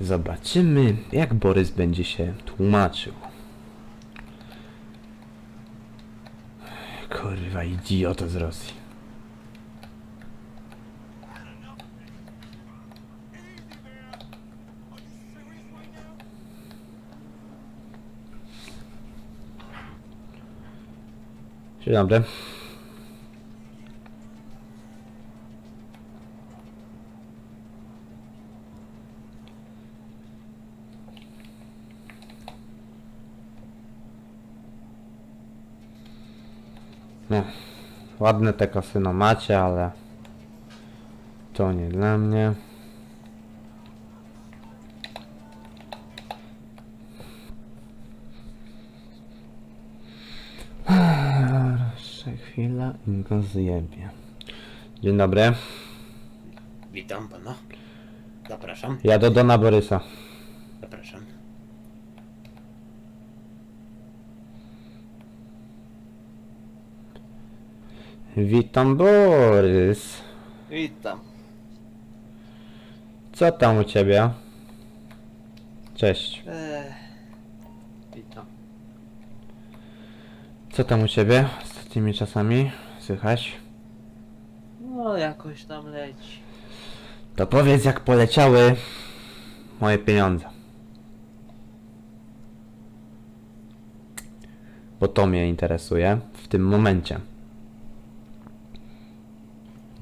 Zobaczymy, jak Borys będzie się tłumaczył. Kurwa, idioto z Rosji. Dzień dobry. No, ładne te kasyno macie, ale to nie dla mnie. Jeszcze chwila i go zjebie. Dzień dobry. Witam pana. Zapraszam, Ja do Dona Borysa. zapraszam. Witam Borys. Witam. Co tam u ciebie? Cześć. Eee, witam. Co tam u ciebie z tymi czasami? Słychać? No, jakoś tam leci. To powiedz jak poleciały moje pieniądze. Bo to mnie interesuje w tym momencie.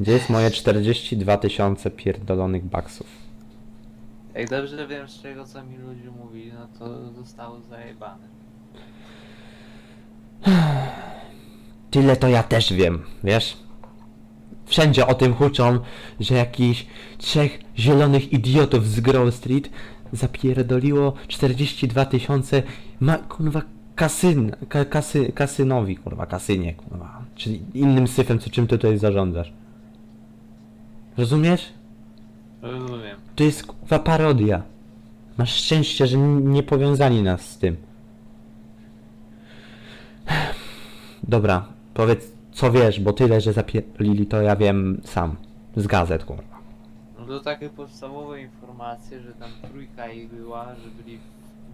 Gdzie jest moje 42 tysiące pierdolonych baksów? Jak dobrze wiem, z czego co mi ludzie mówili, no to zostało zajebane. Tyle to ja też wiem, wiesz? Wszędzie o tym huczą, że jakiś trzech zielonych idiotów z Grove Street zapierdoliło 42 tysiące ma kurwa kasyn, ka, kasy, kasynowi, kurwa, kasynie, kurwa. Czyli innym syfem, co czym ty tutaj zarządzasz. Rozumiesz? Rozumiem. To jest kurwa parodia. Masz szczęście, że n- nie powiązali nas z tym. Dobra, powiedz co wiesz, bo tyle, że zapierdolili to ja wiem sam. Z gazet, kurwa. No to takie podstawowe informacje, że tam trójka ich była, że byli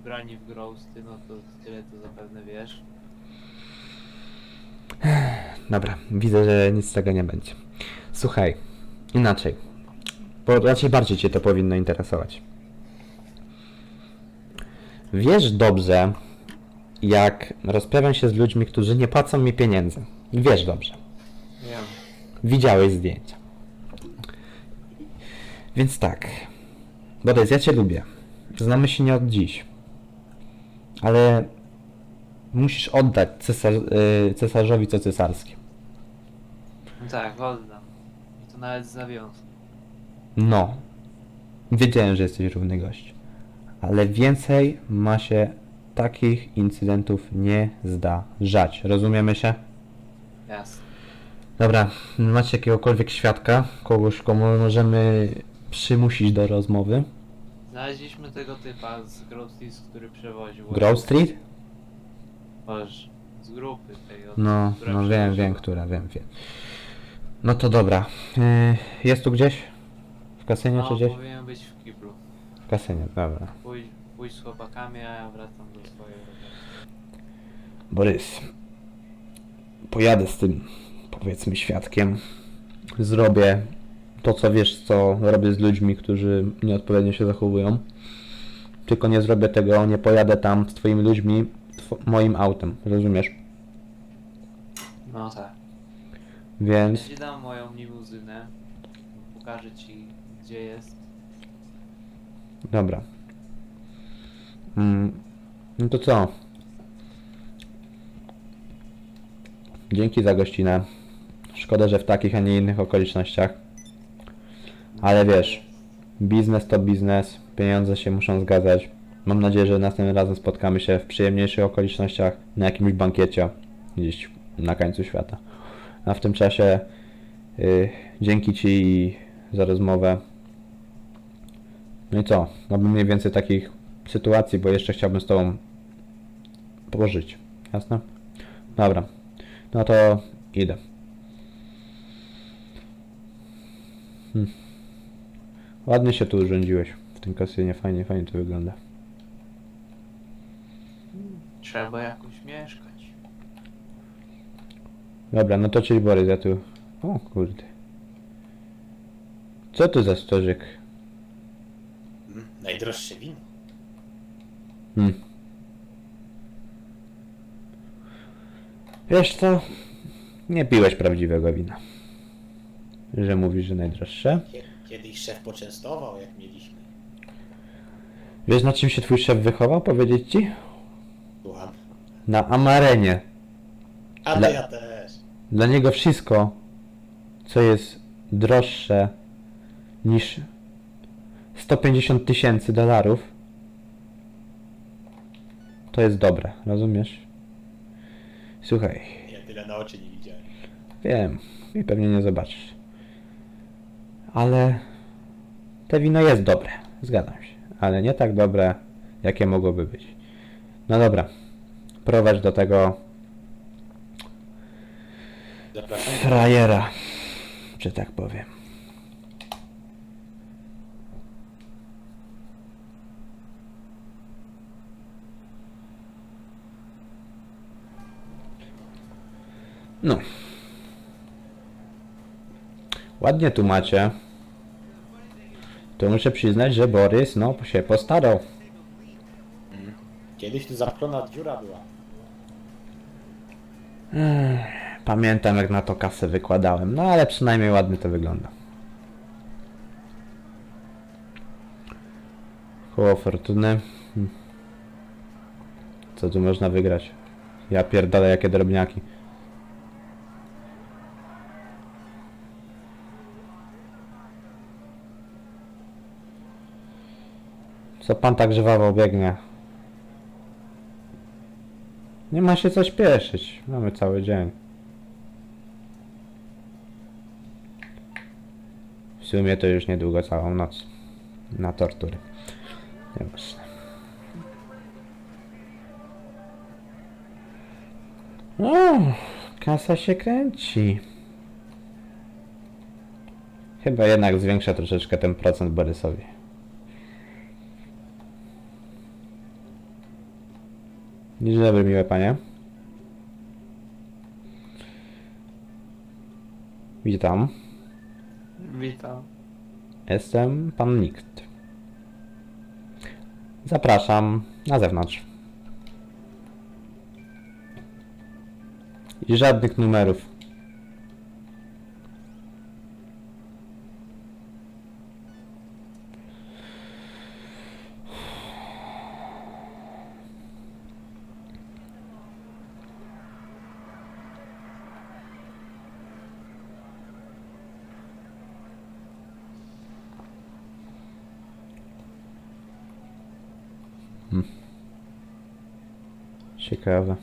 brani w grosty, no to tyle to zapewne wiesz. Dobra, widzę, że nic z tego nie będzie. Słuchaj, inaczej. Bo raczej bardziej cię to powinno interesować. Wiesz dobrze, jak rozprawiam się z ludźmi, którzy nie płacą mi pieniędzy. Wiesz dobrze. Widziałeś zdjęcia. Więc tak. Borys, ja cię lubię. Znamy się nie od dziś. Ale musisz oddać cesarz, y, cesarzowi co cesarskie. No tak, oddam. To nawet z zawiązką. No. Wiedziałem, że jesteś równy gość. Ale więcej ma się takich incydentów nie zdarzać. Rozumiemy się? Jasne. Dobra, macie jakiegokolwiek świadka? Kogoś, komu możemy przymusić do rozmowy? Znaleźliśmy tego typa z Grostis, który przewoził. Grove Street? Boże, z grupy tej. Od, No, która no wiem, przewoziła. wiem, która, wiem, wiem. No to dobra. Yy, jest tu gdzieś? W kasynie No, czy gdzieś? powinien być w kiblu. W kasynie, dobra. Pójdź, pójdź z chłopakami, a ja wracam do swojej roboty. Borys, pojadę z tym, powiedzmy, świadkiem. Zrobię to, co wiesz, co robię z ludźmi, którzy nieodpowiednio się zachowują. Tylko nie zrobię tego, nie pojadę tam z twoimi ludźmi, two- moim autem, rozumiesz? No tak. Więc Ja ci dam moją limuzynę. Pokażę ci, gdzie jest. Dobra. Mm, no to co? Dzięki za gościnę. Szkoda, że w takich, a nie innych okolicznościach. Ale wiesz, biznes to biznes, pieniądze się muszą zgadzać. Mam nadzieję, że następnym razem spotkamy się w przyjemniejszych okolicznościach, na jakimś bankiecie, gdzieś na końcu świata. A w tym czasie y, dzięki Ci za rozmowę. No i co? Aby mniej więcej takich sytuacji, bo jeszcze chciałbym z Tobą pożyć. Jasne? Dobra. No to idę. Hmm. Ładnie się tu urządziłeś w tym kasynie, fajnie, fajnie to wygląda. Trzeba jakoś mieszkać. Dobra, no to cześć Borys, ja tu... O kurde. Co tu za stożyk? Mm, najdroższe wino. Hmm. Wiesz co? Nie piłeś prawdziwego wina. Że mówisz, że najdroższe. Kie- Kiedyś szef poczęstował, jak mieliśmy. Wiesz na czym się twój szef wychował, powiedzieć ci? Słucham. Na amarenie. A Dla- to ja też. Dla niego wszystko, co jest droższe niż 150 tysięcy dolarów, to jest dobre, rozumiesz? Słuchaj, Ja tyle na oczy nie widziałem. wiem i pewnie nie zobaczysz. Ale te wino jest dobre, zgadzam się, ale nie tak dobre, jakie mogłoby być. No dobra, prowadź do tego Frajera, że tak powiem. No. Ładnie tu macie. To muszę przyznać, że Borys, no, się postarał. Kiedyś tu zapchlona dziura była. Pamiętam, jak na to kasę wykładałem. No, ale przynajmniej ładnie to wygląda. Koło fortuny. Hmm. Co tu można wygrać? Ja pierdolę, jakie drobniaki. Co pan tak żwawo biegnie? Nie ma się co śpieszyć. Mamy cały dzień. W sumie to już niedługo całą noc. Na tortury. Nieważne. O, kasa się kręci. Chyba jednak zwiększa troszeczkę ten procent Borysowi. Dzień dobry, miłe panie. Witam. Witam. Jestem pan Nikt. Zapraszam na zewnątrz. I żadnych numerów. Ciekawe.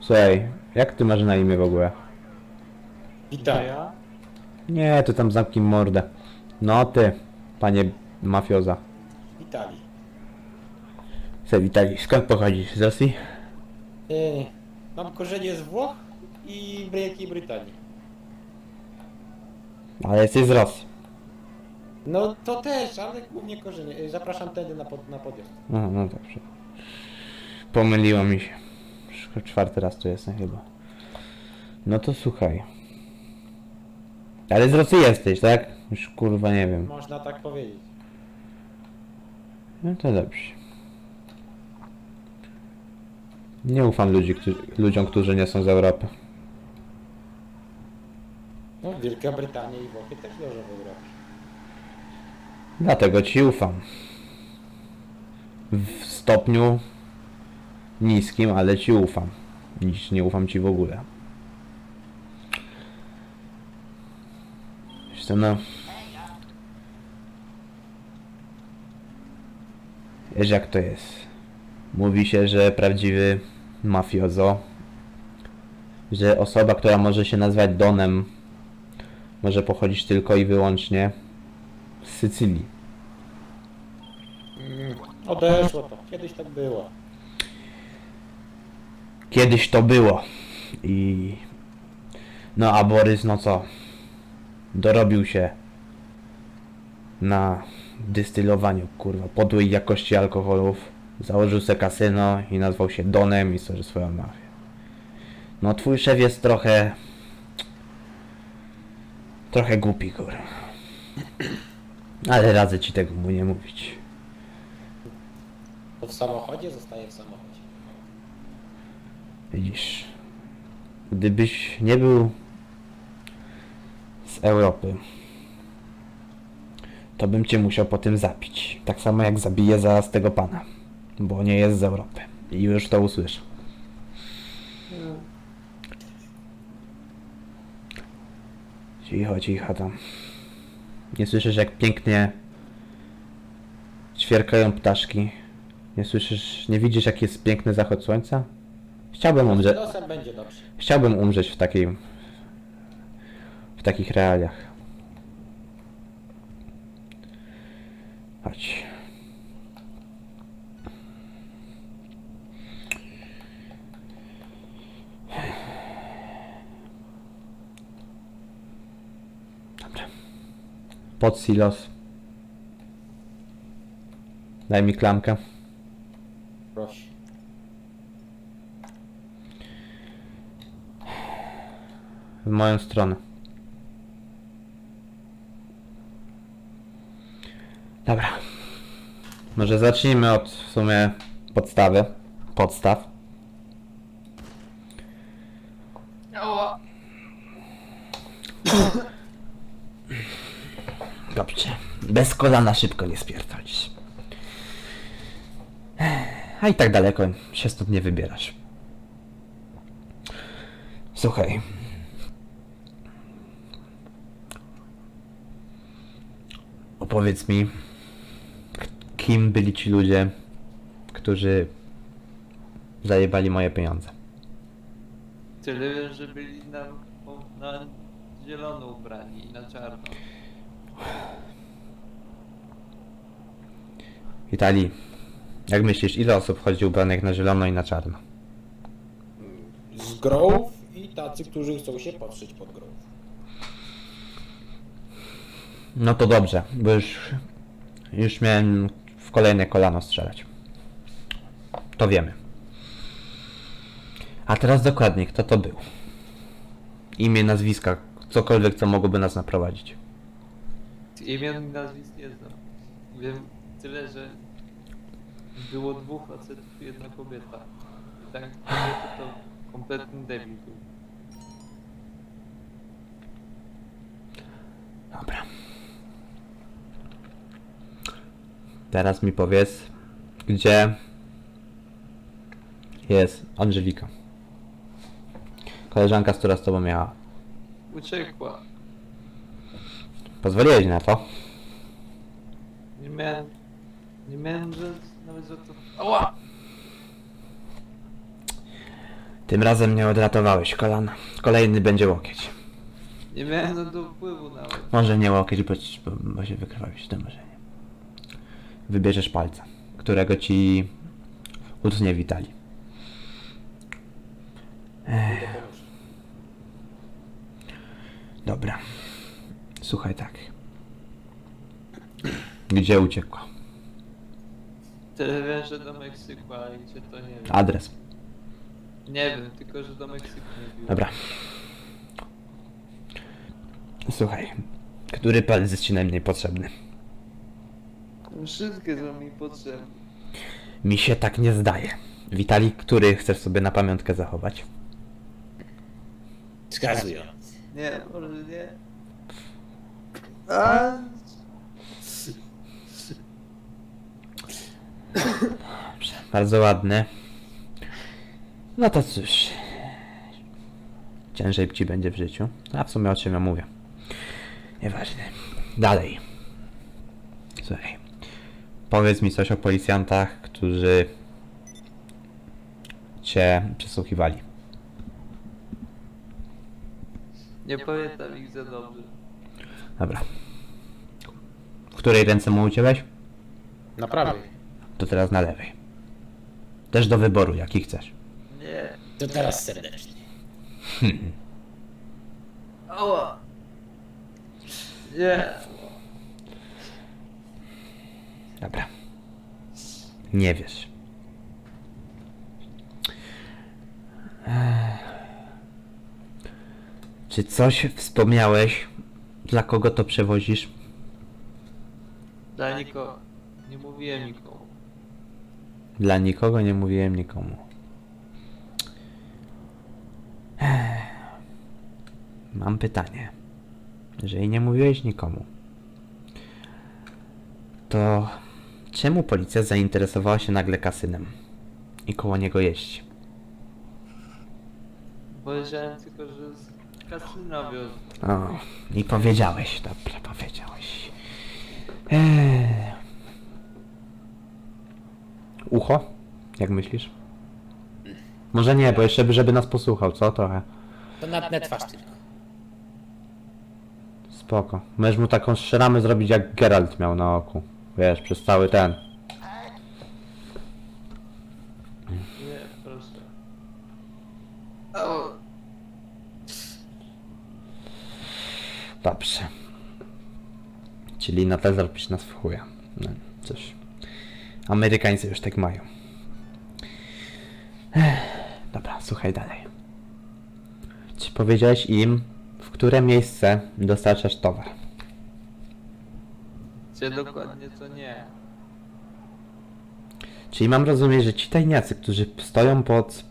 Słuchaj, jak ty masz na imię w ogóle? Witam. ja? Nie, to tam zamknij mordę. No ty, panie mafioza. Witalii. Se Witali, skąd pochodzisz? Z Rosji? Yy, mam korzenie z Włoch i Wielkiej Brytanii. Ale jesteś z Rosji. No to też, ale głównie korzenie. Yy, Zapraszam tędy na, pod, na podjazd. No, no dobrze. Pomyliło mi się. Już Czwarty raz tu jestem chyba. No to słuchaj. Ale z Rosji jesteś, tak? Już kurwa nie wiem. Można tak powiedzieć. No to dobrze. Nie ufam ludzi, którzy, ludziom, którzy nie są z Europy. No, Wielka Brytania i Włochy też leżą w Europie. Dlatego ci ufam. W stopniu niskim, ale ci ufam. Dziś nie ufam ci w ogóle. Co, no... Wiesz jak to jest. Mówi się, że prawdziwy mafiozo, że osoba, która może się nazwać Donem, może pochodzić tylko i wyłącznie z Sycylii. Mm, odeszło to. Kiedyś tak było. Kiedyś to było. I... No a Borys, no co? Dorobił się na dystylowaniu, kurwa, podłej jakości alkoholów. Założył se kasyno i nazwał się Donem i stworzył swoją mafię. No twój szef jest trochę... Trochę głupi, kurwa. Ale radzę ci tego mu nie mówić. To w samochodzie zostaje w samochodzie. Widzisz, gdybyś nie był z Europy, to bym cię musiał po tym zabić. Tak samo jak zabiję zaraz tego pana, bo nie jest z Europy. I już to usłyszę. Cicho, cicho tam. Nie słyszysz jak pięknie ćwierkają ptaszki? Nie słyszysz, nie widzisz jak jest piękny zachód słońca? Chciałbym umrzeć. losem będzie dobrze. Chciałbym umrzeć w takiej. w takich realiach. Chodź. Dobra. Pod silos. Daj mi klamkę. Proszę. w moją stronę. Dobra. Może zacznijmy od w sumie podstawy. Podstaw. Ała. Dobrze. Bez kolana szybko nie spierdolisz. A i tak daleko się stąd nie wybierasz. Słuchaj. Opowiedz mi, kim byli ci ludzie, którzy zajebali moje pieniądze. Tyle że byli na, na zielono ubrani i na czarno. Italii, jak myślisz, ile osób chodzi ubranych na zielono i na czarno? Z Grove i tacy, którzy chcą się patrzeć pod Grove. No to dobrze, bo już, już miałem w kolejne kolano strzelać. To wiemy. A teraz dokładnie, kto to był? Imię, nazwiska, cokolwiek, co mogłoby nas naprowadzić. Imion i nazwisk nie znam. Wiem tyle, że było dwóch facetów i jedna kobieta. I tak kobieta to kompletny debil był. Dobra. Teraz mi powiedz, gdzie jest Angelika. Koleżanka, z która z tobą miała. Uciekła. Pozwoliłeś na to? Nie miałem... Nie miałem że nawet za to... Ała! Tym razem nie odratowałeś kolana. Kolejny będzie łokieć. Nie miałem na to wpływu nawet. Może nie łokieć, bo, ci- bo, bo się wykrwawisz, to może nie. Wybierzesz palca, którego ci utnie Witali. Nóż. Dobra. Słuchaj tak. Gdzie uciekła? Tyle wiem, że do Meksyku, ale gdzie to nie wiem. Adres. Nie wiem, tylko że do Meksyku nie było. Dobra. Słuchaj. Który palec jest ci najmniej potrzebny? Wszystkie są mi potrzebne. Mi się tak nie zdaje. Witali, który chcesz sobie na pamiątkę zachować? Wskazując. Nie, może nie. A... Bardzo ładny. No to cóż. Ciężej ci będzie w życiu. A w sumie o czym ja mówię. Nieważne. Dalej. Słuchaj. Powiedz mi coś o policjantach, którzy cię przesłuchiwali. Nie pamiętam ich za dobrze. Dobra. W której ręce mu ucięłeś? Na prawej. To teraz na lewej. Też do wyboru, jaki chcesz. Nie. To teraz serdecznie. Ała! Nie! Dobra. Nie wiesz. Ech. Czy coś wspomniałeś? Dla kogo to przewozisz? Dla nikogo. Nie mówiłem nikomu. Dla nikogo nie mówiłem nikomu. Mam pytanie. Jeżeli nie mówiłeś nikomu, to czemu policja zainteresowała się nagle kasynem i koło niego jeść? Powiedziałem tylko, że z kasyna wiozę. O, i powiedziałeś, dobra, powiedziałeś. Eee. Ucho? Jak myślisz? Może nie, bo jeszcze by, żeby nas posłuchał, co? Trochę. To natnę twarz tylko. Spoko. Możesz mu taką szramę zrobić jak Geralt miał na oku. Wiesz, przez cały ten. Nie, proszę. O, Dobrze. Czyli na te zrobisz nas w chuja. No, cóż. Amerykańcy już tak mają. Ech, Dobra, słuchaj dalej. Czy powiedziałeś im, w które miejsce dostarczasz towar? Cię dokładnie to nie. Czyli mam rozumieć, że ci tajniacy, którzy stoją pod,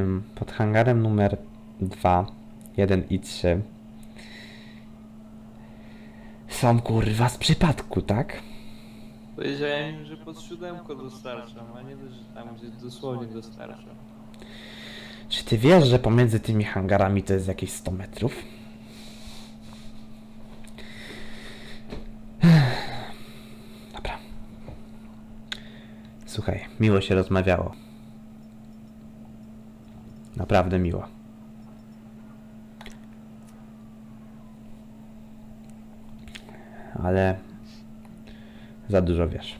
ym, pod hangarem numer 2, 1 i 3 są kurwa z przypadku, tak? Powiedziałem że pod siódemko dostarczam, a nie, że tam gdzie dosłownie dostarczam. Czy ty wiesz, że pomiędzy tymi hangarami to jest jakieś 100 metrów? Dobra. Słuchaj, miło się rozmawiało. Naprawdę miło. Ale za dużo wiesz.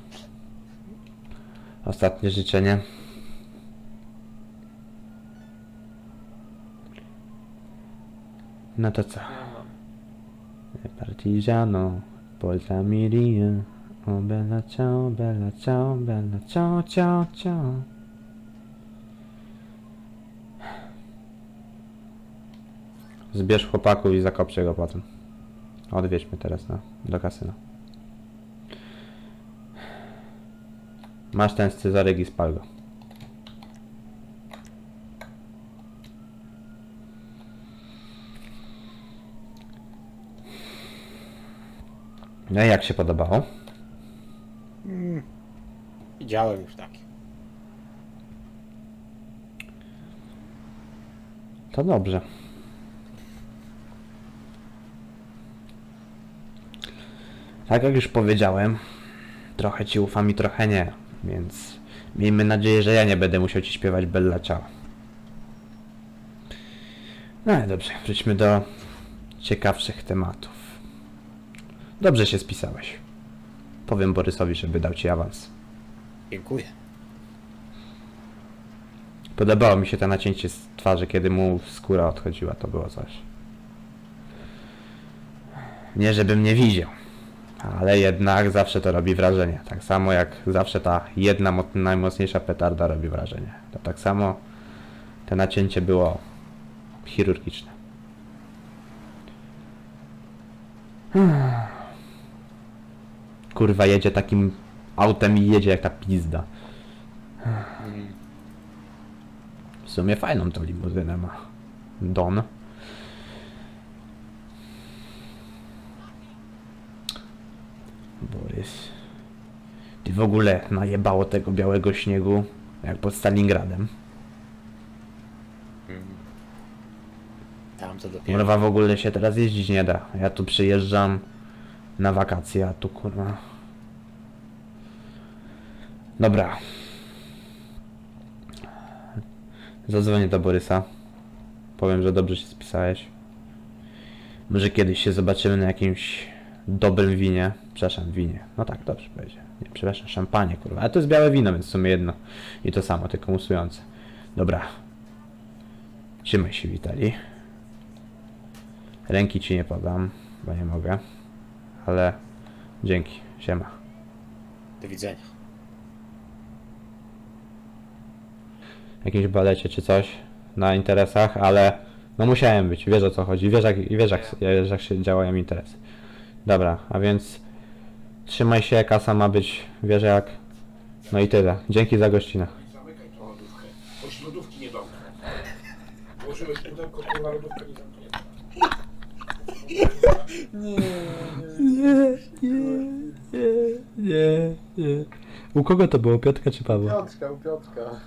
Ostatnie życzenie. No to co? Partigiano, Polta Miria, o bella ciao, bella ciao, bella ciao, ciao, ciao. Zbierz chłopaków i zakopcie go potem. Odwiedźmy teraz na, do kasyna. Masz ten scyzoryk i spal go. No i jak się podobało? Widziałem już takie. To dobrze. Tak jak już powiedziałem, trochę ci ufam i trochę nie, więc miejmy nadzieję, że ja nie będę musiał ci śpiewać Bella Ciao. No ale dobrze, wróćmy do ciekawszych tematów. Dobrze się spisałeś. Powiem Borysowi, żeby dał ci awans. Dziękuję. Podobało mi się to nacięcie z twarzy, kiedy mu skóra odchodziła, to było coś. Nie żebym nie widział, ale jednak zawsze to robi wrażenie. Tak samo jak zawsze ta jedna mo- najmocniejsza petarda robi wrażenie. To tak samo to nacięcie było chirurgiczne. Kurwa jedzie takim autem i jedzie jak ta pizda. W sumie fajną tą limuzynę ma. Don. Borys. Ty w ogóle najebało tego białego śniegu, jak pod Stalingradem. Tam to dopiero. Kurwa w ogóle się teraz jeździć nie da. Ja tu przyjeżdżam na wakacje, a tu kurwa. Dobra. Zadzwonię do Borysa. Powiem, że dobrze się spisałeś. Może kiedyś się zobaczymy na jakimś dobrym winie. Przepraszam, winie. No tak, dobrze powiedział. Nie, przepraszam, szampanie, kurwa. Ale to jest białe wino, więc w sumie jedno. I to samo, tylko musujące. Dobra. Trzymaj się, Witali. Ręki ci nie podam, bo nie mogę. Ale dzięki, siema. Do widzenia. jakimś balecie czy coś na interesach, ale no musiałem być, wiesz o co chodzi, wiesz jak, wiesz jak, wiesz jak się działają interesy. Dobra, a więc trzymaj się, kasa ma być, wiesz jak, no i tyle. Dzięki za gościnę. Zamykaj tą lodówkę. Choć lodówki nie domknę. Włożyłeś pudełko, kurwa, lodówka nie zamknięta. Nie, nie, nie, nie. U kogo to było, Piotrka czy Pawła? Piotrka, u Piotrka.